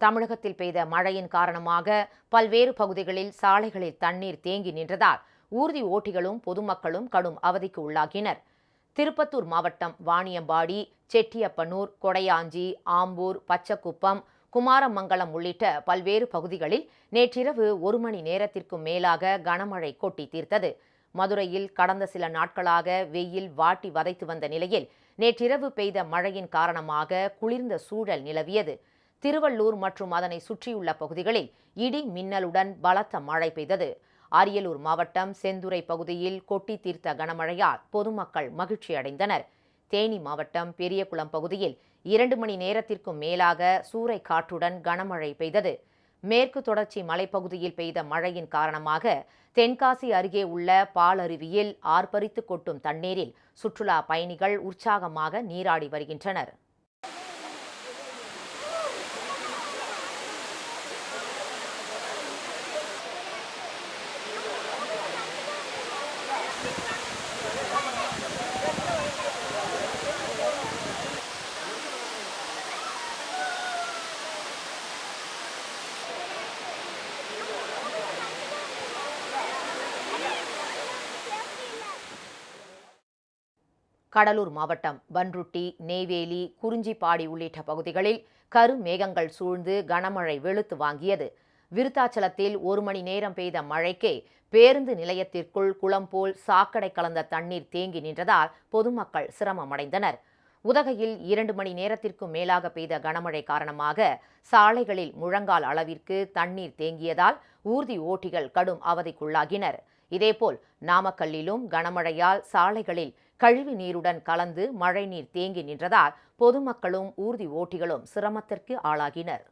தமிழகத்தில் பெய்த மழையின் காரணமாக பல்வேறு பகுதிகளில் சாலைகளில் தண்ணீர் தேங்கி நின்றதால் ஊர்தி ஓட்டிகளும் பொதுமக்களும் கடும் அவதிக்கு உள்ளாகினர். திருப்பத்தூர் மாவட்டம் வாணியம்பாடி செட்டியப்பனூர் கொடையாஞ்சி ஆம்பூர் பச்சக்குப்பம் குமாரமங்கலம் உள்ளிட்ட பல்வேறு பகுதிகளில் நேற்றிரவு ஒரு மணி நேரத்திற்கும் மேலாக கனமழை கொட்டி தீர்த்தது. மதுரையில் கடந்த சில நாட்களாக வெயில் வாட்டி வதைத்து வந்த நிலையில் நேற்றிரவு பெய்த மழையின் காரணமாக குளிர்ந்த சூழல் நிலவியது. திருவள்ளூர் மற்றும் அதனை சுற்றியுள்ள பகுதிகளில் இடி மின்னலுடன் பலத்த மழை பெய்தது. அரியலூர் மாவட்டம் செந்துறை பகுதியில் கொட்டி தீர்த்த கனமழையால் பொதுமக்கள் மகிழ்ச்சியடைந்தனர் தேனி மாவட்டம் பெரியகுளம் பகுதியில் இரண்டு மணி நேரத்திற்கும் மேலாக சூறை காற்றுடன் கனமழை பெய்தது. மேற்கு தொடர்ச்சி மலைப்பகுதியில் பெய்த மழையின் காரணமாக தென்காசி அருகே உள்ள பாலருவியில் ஆர்ப்பரித்து கொட்டும் தண்ணீரில் சுற்றுலா பயணிகள் உற்சாகமாக நீராடி வருகின்றனர். கடலூர் மாவட்டம் பன்ருட்டி நெய்வேலி குறிஞ்சிப்பாடி உள்ளிட்ட பகுதிகளில் கருமேகங்கள் சூழ்ந்து கனமழை வெளுத்து வாங்கியது. விருத்தாச்சலத்தில் ஒரு மணி நேரம் பெய்த மழைக்கே பேருந்து நிலையத்திற்குள் குளம் போல் சாக்கடை கலந்த தண்ணீர் தேங்கி நின்றதால் பொதுமக்கள் சிரமமடைந்தனர். உதகையில் இரண்டு மணி நேரத்திற்கும் மேலாக பெய்த கனமழை காரணமாக சாலைகளில் முழங்கால் அளவிற்கு தண்ணீர் தேங்கியதால் ஊர்தி ஓட்டிகள் கடும் அவதிக்குள்ளாகினர். இதேபோல் நாமக்கல்லிலும் கனமழையால் சாலைகளில் கழிவு நீருடன் கலந்து மழைநீர் தேங்கி நின்றதால் பொதுமக்களும் ஊர்தி ஓட்டிகளும் சிரமத்திற்கு ஆளாகினர்.